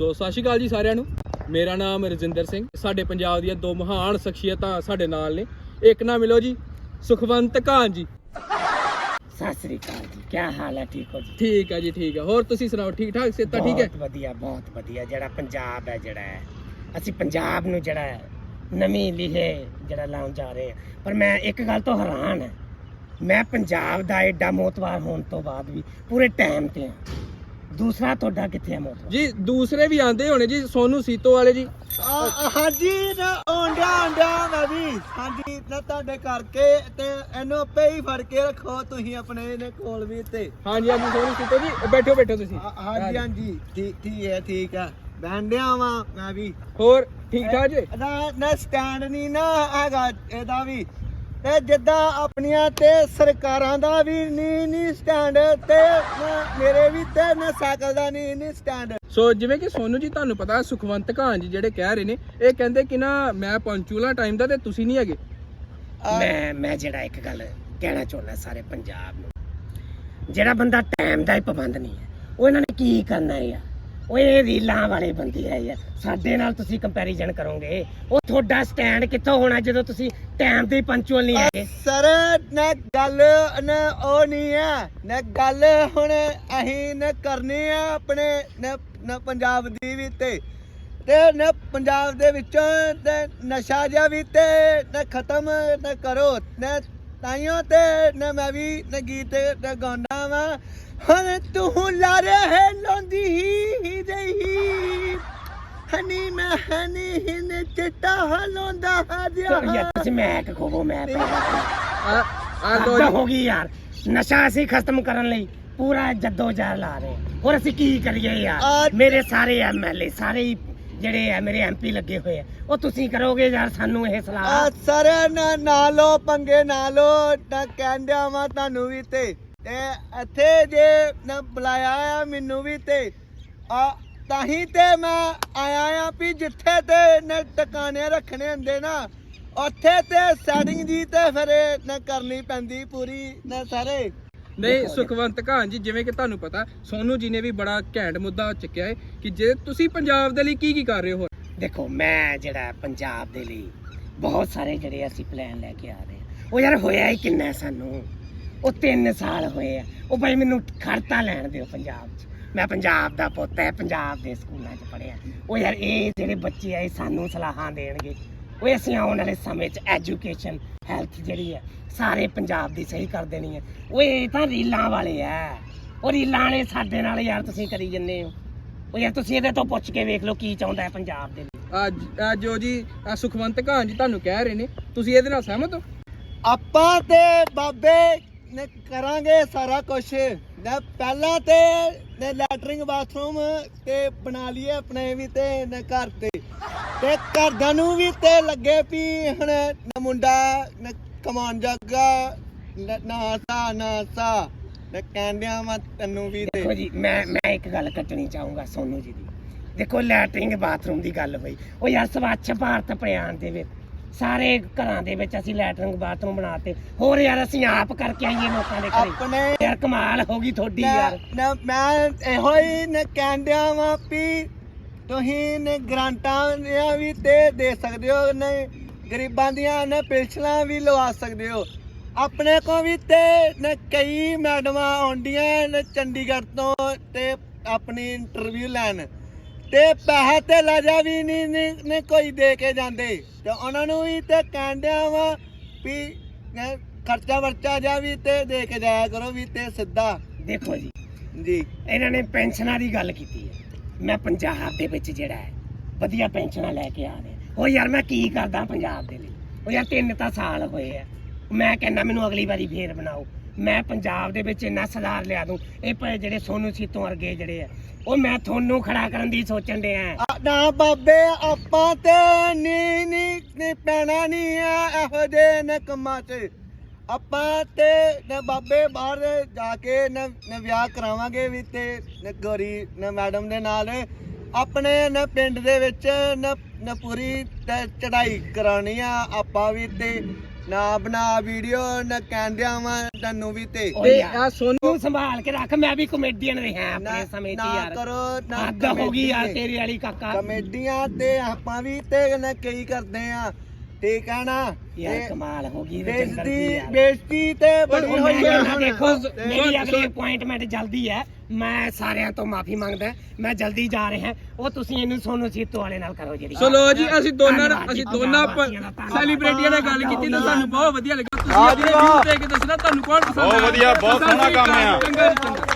ਸੋ ਸਤਿ ਸ਼੍ਰੀ ਅਕਾਲ ਜੀ ਸਾਰਿਆਂ ਨੂੰ। ਮੇਰਾ ਨਾਮ ਰਜਿੰਦਰ ਸਿੰਘ। ਸਾਡੇ ਪੰਜਾਬ ਦੀਆਂ ਦੋ ਮਹਾਨ ਸ਼ਖਸੀਅਤਾਂ ਸਾਡੇ ਨਾਲ ਨੇ। ਇੱਕ ਨਾ ਮਿਲੋ ਜੀ ਸੁਖਵੰਤ ਕਾਨ ਜੀ। ਸਤਿ ਸ੍ਰੀ ਅਕਾਲ ਜੀ। ਕੀ ਹਾਲ ਹੈ? ਠੀਕ ਹੋ ਜੀ? ਠੀਕ ਹੈ ਜੀ ਠੀਕ ਹੈ। ਹੋਰ ਤੁਸੀਂ ਸੁਣਾਓ ਠੀਕ ਠਾਕ ਸਿਹਤਾਂ ਠੀਕ ਹੈ? ਬਹੁਤ ਵਧੀਆ ਬਹੁਤ ਵਧੀਆ। ਜਿਹੜਾ ਪੰਜਾਬ ਹੈ ਜਿਹੜਾ ਹੈ। ਅਸੀਂ ਪੰਜਾਬ ਨੂੰ ਜਿਹੜਾ ਹੈ ਨਵੀਂ ਲਿਹੇ ਜਿਹੜਾ ਲਾਉਣ ਜਾ ਰਹੇ ਹਾਂ। ਪਰ ਮੈਂ ਇੱਕ ਗੱਲ ਤੋਂ ਹੈਰਾਨ ਹਾਂ। ਮੈਂ ਪੰਜਾਬ ਦਾ ਐਡਾ ਮੋਤਵਾਰ ਹੋਣ ਤੋਂ ਬਾਅਦ ਵੀ ਪੂਰੇ ਟਾਈਮ ਤੇ ਹਾਂ। ਦੂਸਰਾ ਤੁਹਾਡਾ ਕਿੱਥੇ ਹੈ ਮੋਤਵਾਰ ਜੀ ਦੂਸਰੇ ਵੀ ਆਂਦੇ ਹੋਣੇ ਜੀ ਸੋਨੂ ਸੀਤੋ ਵਾਲੇ ਜੀ। ਹਾਂਜੀ ਨਾ ਆਉਂਦਾ ਆਉਂਦਾ ਮੈਂ ਵੀ। ਹਾਂਜੀ ਨਾ ਤੁਹਾਡੇ ਕਰਕੇ ਤੇ ਇਹਨੂੰ ਆਪੇ ਹੀ ਫੜ ਕੇ ਰੱਖੋ ਤੁਸੀਂ ਆਪਣੇ ਇਹਨੇ ਕੋਲ ਵੀ ਤੇ। ਹਾਂਜੀ ਹਾਂਜੀ ਸੋਨੂ ਸੀਤੋ ਜੀ ਬੈਠੋ ਬੈਠੋ ਤੁਸੀਂ। ਹਾਂ- ਹਾਂਜੀ ਹਾਂਜੀ ਠੀਕ ਠੀਕ ਹੈ ਠੀਕ ਹੈ। ਬੈਂਡਿਆ ਵਾਂ ਮੈਂ ਵੀ। ਹੋਰ ਠੀਕ ਠਾਕ ਜੀ? ਨਾ ਨਾ ਸਟੈਂਡ ਨਹੀਂ ਨਾ ਹੈਗਾ ਇਹਦਾ ਵੀ। ਤੇ ਜਿੱਦਾਂ ਆਪਣੀਆਂ ਤੇ ਸਰਕਾਰਾਂ ਦਾ ਵੀ ਨਹੀਂ ਨਹੀਂ ਸਟੈਂਡ ਤੇ ਨਾ ਮੇਰੇ ਵੀ ਤੇ ਨਾ ਸਾਈਕਲ ਦਾ ਨਹੀਂ ਨਹੀਂ ਸਟੈਂਡ ਸੋ ਜਿਵੇਂ ਕਿ ਸੋਨੂ ਜੀ ਤੁਹਾਨੂੰ ਪਤਾ ਸੁਖਵੰਤ ਕਾਨ ਜੀ ਜਿਹੜੇ ਕਹਿ ਰਹੇ ਨੇ ਇਹ ਕਹਿੰਦੇ ਕਿ ਨਾ ਮੈਂ ਪੰਚੂਲਾ ਟਾਈਮ ਦਾ ਤੇ ਤੁਸੀਂ ਨਹੀਂ ਹੈਗੇ। ਮੈਂ ਮੈਂ ਜਿਹੜਾ ਇੱਕ ਗੱਲ ਕਹਿਣਾ ਚਾਹੁੰਦਾ ਸਾਰੇ ਪੰਜਾਬ ਨੂੰ ਜਿਹੜਾ ਬੰਦਾ ਟਾਈਮ ਦਾ ਹੀ ਪਾਬੰਦ ਨਹੀਂ ਹੈ ਉਹ ਇਹਨਾਂ ਨੇ ਕੀ ਕਰਨਾ ਹੈ ਯਾਰ ਰੀਲਾਂ ਵਾਲੇ ਬੰਦੇ ਆ ਯਾਰ। ਸਾਡੇ ਨਾਲ ਤੁਸੀਂ ਕੰਪੈਰੀਜ਼ਨ ਕਰੋਗੇ। ਉਹ ਤੁਹਾਡਾ ਸਟੈਂਡ ਕਿੱਥੋਂ ਹੋਣਾ ਜਦੋਂ ਤੁਸੀਂ ਟਾਈਮ ਦੇ ਪੰਚੁਅਲ ਨਹੀਂ ਹੈਗੇ? ਸਰ, ਨਾ ਗੱਲ, ਨਾ ਉਹ ਨਹੀਂ ਹੈ ਨਾ ਗੱਲ ਹੁਣ ਅਸੀਂ ਨਾ ਕਰਨੀ ਆ ਆਪਣੇ, ਨਾ ਨਾ ਪੰਜਾਬ ਦੀ ਵੀ ਤੇ। ਤੇ ਨਾ ਪੰਜਾਬ ਦੇ ਵਿੱਚੋਂ ਤੇ ਨਸ਼ਾ ਜਿਹਾ ਵੀ ਤੇ, ਨਾ ਖਤਮ ਨਾ ਕਰੋ। ਨਾ ਤਾਈਓ ਤੇ, ਨਾ ਮੈਂ ਵੀ ਨਾ ਗੀਤ ਨਾ ਗਾਉਂਦਾ ਵਾ। ਹੁਣ ਤੂੰ ਲਾ ਰਹੇ ਲੋਂਦੀ ਹੀ ਰਹੀ। ਹਨੀ ਮੈਂ ਹਨੀ ਹਿਨ ਚਿੱਟਾ ਹਲੋਂਦਾ ਯਾਰ ਹਾਜਿਆ ਤੁਸੀਂ ਮੈਂ ਕਿ ਖੋਵੋ ਮੈਂ ਆ ਆ ਲੋ ਹੋ ਗਈ ਯਾਰ। ਨਸ਼ਾ ਅਸੀਂ ਖਤਮ ਕਰਨ ਲਈ ਪੂਰਾ ਜੱਦੋ ਜਹਿਦ ਲਾ ਰਹੇ ਹਾਂ। ਹੋਰ ਅਸੀਂ ਕੀ ਕਰੀਏ ਯਾਰ? ਮੇਰੇ ਸਾਰੇ ਐਮਐਲਏ ਸਾਰੇ ਹੀ ਜਿਹੜੇ ਆ ਮੇਰੇ ਐਮਪੀ ਲੱਗੇ ਹੋਏ ਆ। ਉਹ ਤੁਸੀਂ ਕਰੋਗੇ ਯਾਰ ਸਾਨੂੰ ਇਹ ਸਲਾਹ? ਸਰ ਨਾ ਨਾ ਲੋ ਪੰਗੇ ਨਾ ਲੋ ਨਾ ਕਹਿੰਦਿਆ ਵਾ ਤੁਹਾਨੂੰ ਵੀ ਤੇ। ਤੇ ਇੱਥੇ ਜੇ ਨਾ ਬੁਲਾਇਆ ਆ ਮੈਨੂੰ ਵੀ ਤੇ ਆ ਤਾਂ ਹੀ ਤੇ ਮੈਂ ਆਇਆ ਆ ਵੀ ਜਿੱਥੇ ਤੇ ਨਾ ਟਿਕਾਣੇ ਰੱਖਣੇ ਹੁੰਦੇ ਨਾ ਉੱਥੇ ਤੇ ਸੈਟਿੰਗ ਜੀ ਤੇ ਫਿਰ ਇਹ ਨਾ ਕਰਨੀ ਪੈਂਦੀ ਪੂਰੀ ਨਾ ਸਾਰੇ। ਨਹੀਂ ਸੁਖਵੰਤ ਕਾਨ ਜੀ ਜਿਵੇਂ ਕਿ ਤੁਹਾਨੂੰ ਪਤਾ ਸੋਨੂ ਜੀ ਨੇ ਵੀ ਬੜਾ ਘੈਂਟ ਮੁੱਦਾ ਚੱਕਿਆ ਹੈ ਕਿ ਜੇ ਤੁਸੀਂ ਪੰਜਾਬ ਦੇ ਲਈ ਕੀ ਕੀ ਕਰ ਰਹੇ ਹੋ? ਦੇਖੋ ਮੈਂ ਜਿਹੜਾ ਪੰਜਾਬ ਦੇ ਲਈ ਬਹੁਤ ਸਾਰੇ ਜਿਹੜੇ ਅਸੀਂ ਪਲਾਨ ਲੈ ਕੇ ਆ ਰਹੇ ਹਾਂ। ਉਹ ਯਾਰ ਹੋਇਆ ਹੀ ਕਿੰਨਾ ਹੈ ਸਾਨੂੰ? ਉਹ 3 ਸਾਲ ਹੋਏ ਆ। ਉਹ ਭਾਈ ਮੈਨੂੰ ਖੜਤਾ ਲੈਣ ਦਿਓ ਪੰਜਾਬ 'ਚ। ਮੈਂ ਪੰਜਾਬ ਦਾ ਪੁੱਤ ਹੈ ਪੰਜਾਬ ਦੇ ਸਕੂਲਾਂ 'ਚ ਪੜ੍ਹਿਆ। ਉਹ ਯਾਰ ਇਹ ਜਿਹੜੇ ਬੱਚੇ ਆ ਇਹ ਸਾਨੂੰ ਸਲਾਹਾਂ ਦੇਣਗੇ। ਉਹ ਅਸੀਂ ਆਉਣ ਵਾਲੇ ਸਮੇਂ 'ਚ ਐਜੂਕੇਸ਼ਨ ਹੈਲਥ ਜਿਹੜੀ ਹੈ ਸਾਰੇ ਪੰਜਾਬ ਦੀ ਸਹੀ ਕਰ ਦੇਣੀ ਹੈ ਉਹ ਇਹ ਤਾਂ ਰੀਲਾਂ ਵਾਲੇ ਆ। ਉਹ ਰੀਲਾਂ ਵਾਲੇ ਸਾਡੇ ਨਾਲ ਯਾਰ ਤੁਸੀਂ ਕਰੀ ਜੰਨੇ ਹੋ। ਉਹ ਯਾਰ ਤੁਸੀਂ ਇਹਦੇ ਤੋਂ ਪੁੱਛ ਕੇ ਵੇਖ ਲਓ ਕੀ ਚਾਹੁੰਦਾ ਹੈ ਪੰਜਾਬ ਦੇ ਲਈ ਅੱਜ ਅੱਜ ਜੋ ਜੀ ਆਹ ਸੁਖਵੰਤ ਕਾਨ ਜੀ ਤੁਹਾਨੂੰ ਕਹਿ ਰਹੇ ਨੇ। ਤੁਸੀਂ ਇਹਦੇ ਨਾਲ ਸਹਿਮਤ ਹੋ? ਆਪਾਂ ਤੇ ਬਾਬੇ ਨੇ ਕਰਾਂਗੇ ਸਾਰਾ ਕੁਝ ਨਾ ਪਹਿਲਾਂ ਤੇ ਨੇ ਲੈਟਰਿੰਗ ਬਾਥਰੂਮ ਤੇ ਬਣਾ ਲਈਏ ਆਪਣੇ ਵੀ ਤੇ ਨਾ ਘਰ ਤੇ। ਤੇ ਘਰਦਿਆਂ ਨੂੰ ਵੀ ਤੇ ਲੱਗੇ ਵੀ ਹੁਣ ਨਾ ਮੁੰਡਾ, ਨਾ ਕਮਾਉਣ ਜੱਗਾ, ਨਾ ਸਾ ਨਾ ਸਾ। ਨਾ ਕਹਿੰਦਿਆਂ ਮੈਂ ਤੈਨੂੰ ਵੀ ਤੇ। ਦੇਖੋ ਜੀ, ਮੈਂ ਮੈਂ ਇੱਕ ਗੱਲ ਕੱਟਣੀ ਚਾਹੂੰਗਾ ਸੋਨੂ ਜੀ ਦੀ। ਦੇਖੋ ਲੈਟਰਿੰਗ ਬਾਥਰੂਮ ਦੀ ਗੱਲ ਹੋਈ ਉਹ ਯਾਰ ਸਵੱਛ ਭਾਰਤ ਅਭਿਆਨ ਦੇ ਵਿੱਚ ਸਾਰੇ ਘਰਾਂ ਦੇ ਵਿੱਚ ਅਸੀਂ ਲੈਟਰਿੰਗ ਬਾਥਰੂਮ ਬਣਾਤੇ। ਹੋਰ ਯਾਰ ਅਸੀਂ ਆਪ ਕਰਕੇ ਆਈਏ ਲੋਕਾਂ ਦੇ ਘਰੇ। ਆਪਣੇ ਯਾਰ ਕਮਾਲ ਹੋ ਗਈ ਤੁਹਾਡੀ ਨਾ- ਯਾਰ। ਨਾ ਮੈਂ ਇਹੋ ਹੀ ਨਾ ਕਹਿੰਦਿਆਂ ਵਾਂ ਵੀ ਤੁਸੀਂ ਨੇ ਗ੍ਰਾਂਟਾਂ ਦੀਆਂ ਵੀ ਤੇ ਦੇ ਸਕਦੇ ਹੋ ਨੇ ਗਰੀਬਾਂ ਦੀਆਂ ਨੇ ਪਿਲਸਲਾਂ ਵੀ ਲਵਾ ਸਕਦੇ ਹੋ। ਆਪਣੇ ਕੋ ਵੀ ਤੇ ਨੇ ਕਈ ਮੈਡਮਾਂ ਆਉਂਦੀਆਂ ਨੇ ਚੰਡੀਗੜ੍ਹ ਤੋਂ ਤੇ ਆਪਣੀ ਇੰਟਰਵਿਊ ਲੈਣ। ਤੇ ਪੈਸੇ ਤੇ ਲਾਜਾ ਵੀ ਨਹੀਂ ਨਹੀਂ ਨਹੀਂ ਕੋਈ ਦੇ ਕੇ ਜਾਂਦੇ। ਤੇ ਉਹਨਾਂ ਨੂੰ ਵੀ ਤੇ ਕਹਿੰਦਿਆਂ ਵਾ ਵੀ ਖਰਚਾ ਵਰਚਾ ਜਾ ਵੀ ਤੇ ਦੇ ਕੇ ਜਾਇਆ ਕਰੋ ਵੀ ਤੇ ਸਿੱਧਾ। ਦੇਖੋ ਜੀ ਜੀ। ਇਹਨਾਂ ਨੇ ਪੈਨਸ਼ਨਾਂ ਦੀ ਗੱਲ ਕੀਤੀ ਹੈ। ਮੈਂ ਪੰਜਾਬ ਦੇ ਵਿੱਚ ਜਿਹੜਾ ਹੈ ਵਧੀਆ ਪੈਨਸ਼ਨਾਂ ਲੈ ਕੇ ਆ ਰਿਹਾ। ਉਹ ਯਾਰ ਮੈਂ ਕੀ ਕਰਦਾ ਪੰਜਾਬ ਦੇ ਲਈ? ਉਹ ਯਾਰ ਤਿੰਨ ਤਾਂ ਸਾਲ ਹੋਏ ਆ। ਮੈਂ ਕਹਿੰਦਾ ਮੈਨੂੰ ਅਗਲੀ ਵਾਰੀ ਫੇਰ ਬਣਾਓ। ਮੈਂ ਪੰਜਾਬ ਦੇ ਵਿੱਚ ਇੰਨਾ ਸੁਧਾਰ ਲਿਆ ਦੂੰ। ਇਹ ਪ- ਜਿਹੜੇ ਸੋਨੂ ਸੀਤੋਂ ਵਰਗੇ ਜਿਹੜੇ ਆ, ਉਹ ਮੈਂ ਤੁਹਾਨੂੰ ਖੜਾ ਕਰਨ ਦੀ ਸੋਚਣ ਦੇ ਨਾ ਬਾਬੇ, ਆਪਾਂ ਤੇ ਨੀ ਨੀ ਨੀ ਪੈਣਾ ਨਹੀਂ ਆ ਇਹੋ ਜੇ ਨੇ ਕੰਮਾਂ 'ਚ। ਆਪਾਂ ਤੇ ਨੇ ਬਾਬੇ ਬਾਹਰ ਜਾ ਕੇ ਨੇ ਨੇ ਵਿਆਹ ਕਰਾਵਾਂਗੇ ਵੀ ਤੇ ਨੇ ਗੋਰੀ, ਨੇ ਮੈਡਮ ਦੇ ਨਾਲ। ਆਪਣੇ ਨੇ ਪਿੰਡ ਦੇ ਵਿੱਚ ਨੇ ਨੇ ਪੂਰੀ ਤੇ ਚੜਾਈ ਕਰਾਉਣੀ ਆ ਆਪਾਂ ਵੀ ਤੇ। ਨਾ ਬਣਾ ਵੀਡੀਓ ਨਾ ਕਹਿੰਦਿਆ ਵਾ ਤੈਨੂੰ ਵੀ ਤੇ। ਤੇ ਆ ਸੋਨੂੰ ਸੰਭਾਲ ਕੇ ਰੱਖ ਮੈਂ ਵੀ ਕਮੇਡੀਅਨ ਰਿਹਾ ਆਪਣੇ ਸਮੇਂ 'ਚ ਨਾ ਯਾਰ। ਕਰੋ ਨਾ ਹੱਦ ਹੋ ਗਈ ਯਾਰ ਤੇਰੀ ਵਾਲੀ ਕਾਕਾ। ਕਮੇਡੀਆਂ ਤੇ ਆਪਾਂ ਵੀ ਤੇ ਨਾ ਕਈ ਕਰਦੇ ਆ। ਠੀਕ ਆ ਨਾ? ਯਾਰ ਤੇ ਕਮਾਲ ਹੋ ਗਈ ਜੀ ਬੇਇੱਜ਼ਤੀ ਯਾਰ। ਬੇਇੱਜ਼ਤੀ ਤੇ ਬੜੀ ਹੋਈ ਹੁਣ। ਦੇਖੋ ਮੇਰੀ ਅਗਲੀ ਅਪਾਇੰਟਮੈਂਟ ਜਲਦੀ ਹੈ। ਮੈਂ ਸਾਰਿਆਂ ਤੋਂ ਮਾਫੀ ਮੰਗਦਾ ਮੈਂ ਜਲਦੀ ਜਾ ਰਿਹਾ ਉਹ ਤੁਸੀਂ ਇਹਨੂੰ ਸੋਨੂ ਸੀਤੋ ਵਾਲੇ ਨਾਲ ਕਰੋ ਜਿਹੜੀ ਸੋ ਲੋ ਜੀ ਅਸੀਂ ਦੋਨਾਂ ਅਸੀਂ ਦੋਨਾਂ। ਸੈਲੀਬ੍ਰਿਟੀਆਂ ਨਾਲ ਗੱਲ ਕੀਤੀ ਤਾਂ ਸਾਨੂੰ ਬਹੁਤ ਵਧੀਆ ਲੱਗਾ ਤੁਸੀਂ ਆਪਣੇ ਦੇ ਕੇ ਦੱਸਣਾ ਤੁਹਾਨੂੰ ਕੌਣ ਪਸੰਦ ਬਹੁਤ ਆਇਆ। ਵਧੀਆ, ਬਹੁਤ ਸੋਹਣਾ ਕੰਮ ਆ।